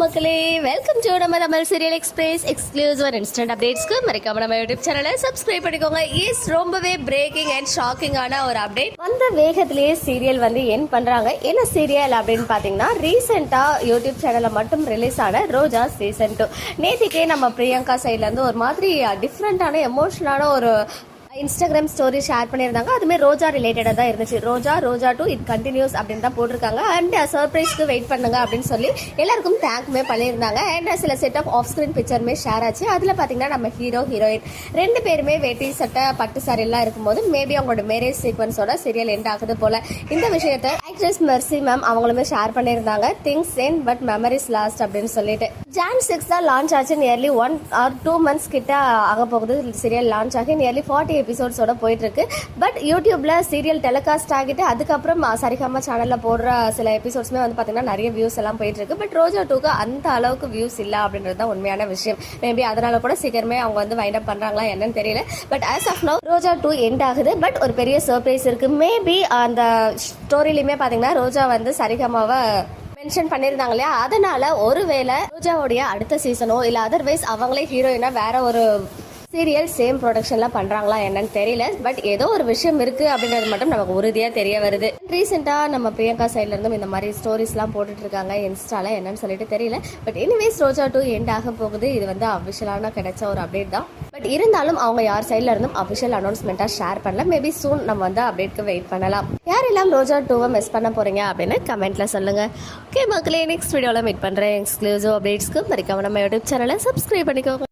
மக்களே welcome to நம்ம Tamil Serial Express exclusive and instant அப்டேட்ஸ்க்கு மறக்காம நம்ம யூடியூப் சேனலை சப்ஸ்கிரைப் பண்ணிக்கோங்க. இஸ் ரொம்பவே பிரேக்கிங் அண்ட் ஷாக்கிங்கான ஒரு அப்டேட் வந்த வேகத்திலேயே சீரியல் வந்து என் பண்றாங்க. என்ன சீரியல் அப்படின்னு பாத்தீங்கன்னா ரீசெண்டா யூடியூப் சேனல்ல மட்டும் ரிலீஸ் ஆன ரோஜா சீசன் டூ நேத்திக்கே நம்ம பிரியங்கா சைட்ல இருந்து ஒரு மாதிரி டிஃப்ரெண்டான எமோஷனலான ஒரு இன்ஸ்டாகிராம் ஸ்டோரி ஷேர் பண்ணியிருந்தாங்க. அதுமே ரோஜா ரிலேட்டடாக தான் இருந்துச்சு. Roja Roja two it continues அப்படின்னு தான் போட்டிருக்காங்க. அண்ட் சர்ப்ரைஸ்க்கு வெயிட் பண்ணுங்க அப்படின்னு சொல்லி எல்லாருக்கும் தேங்க்மே பண்ணியிருந்தாங்க. அண்ட் uh, சில செட் ஆஃப் ஆஃப் ஸ்க்ரீன் பிக்சருமே ஷேர் ஆச்சு. அதில் பார்த்தீங்கன்னா நம்ம ஹீரோ ஹீரோயின் ரெண்டு பேருமே வேட்டி சட்டை பட்டு சாரி எல்லாம் இருக்கும்போது மேபி அவங்களோட மேரேஜ் சீக்வன்ஸோட சீரியல் எண்ட் ஆகுது போல. இந்த விஷயத்தை ஆக்ட்ரஸ் மெர்சி மேம் அவங்களுமே ஷேர் பண்ணியிருந்தாங்க. Things end but memories last அப்படின்னு சொல்லிட்டு. ஜான் சிக்ஸ் தான் லான்ச் ஆச்சு. Nearly one or two months கிட்ட ஆக போகுது சீரியல் லான்ச் ஆகி நியர்லி ஃபார்ட்டி எபிசோட்ஸோட போயிட்டுருக்கு. பட் யூடியூப்பில் சீரியல் டெலிகாஸ்ட் ஆகிட்டு அதுக்கப்புறம் சரிகமா சேனலில் போடுற சில எபிசோட்ஸுமே வந்து பாத்தீங்கன்னா நிறைய வியூஸ் எல்லாம் போயிட்டுருக்கு. பட் ரோஜா டூக்கு அந்த அளவுக்கு வியூஸ் இல்லை அப்படின்றது தான் உண்மையான விஷயம். மேபி அதனால கூட சீக்கிரமே அவங்க வந்து வைண்ட் அப் பண்ணுறாங்களா என்னன்னு தெரியல. But as of now Roja two end ஆகுது. பட் ஒரு பெரிய சர்ப்ரைஸ் இருக்கு. மேபி அந்த ஸ்டோரிலையுமே பார்த்தீங்கன்னா ரோஜா வந்து சரிகமாவை மென்ஷன் பண்ணியிருந்தாங்க இல்லையா? அதனால ஒருவேளை ரோஜாவுடைய அடுத்த சீசனோ இல்லை அதர்வைஸ் அவங்களே ஹீரோயினா வேற ஒரு சீரியல் சேம் ப்ரொடக்ஷன்லாம் பண்ணுறாங்களா என்னன்னு தெரியல. பட் ஏதோ ஒரு விஷயம் இருக்குது அப்படின்றது மட்டும் நமக்கு உறுதியாக தெரிய வருது. ரீசெண்டாக நம்ம பிரியங்கா சைட்ல இருந்தும் இந்த மாதிரி ஸ்டோரிஸ்லாம் போட்டுட்ருக்காங்க இருக்காங்க. என்னன்னு சொல்லிட்டு தெரியல. But anyways Roja two end ஆக போகுது. இது வந்து அஃபிஷியலான கிடைச்ச ஒரு அப்டேட் தான். பட் இருந்தாலும் அவங்க யார் சைட்ல இருந்தும் அஃபிஷியல் அனௌன்ஸ்மெண்ட்டா ஷேர் பண்ணல. மேபி சூன் நம்ம வந்து அப்டேட்க்கு வெயிட் பண்ணலாம். யாரெல்லாம் ரோஜா டூவை மிஸ் பண்ண போகிறீங்க அப்படின்னு கமெண்ட்டில் சொல்லுங்கள் ஓகே மக்களே நெக்ஸ்ட் வீடியோவில் மீட் பண்ணுறேன் எக்ஸ்க்ளூசிவ் அப்டேட்ஸ்க்கு மறக்காம நம்ம யூடியூப் சேனலை சப்ஸ்கிரைப் பண்ணிக்கோங்க.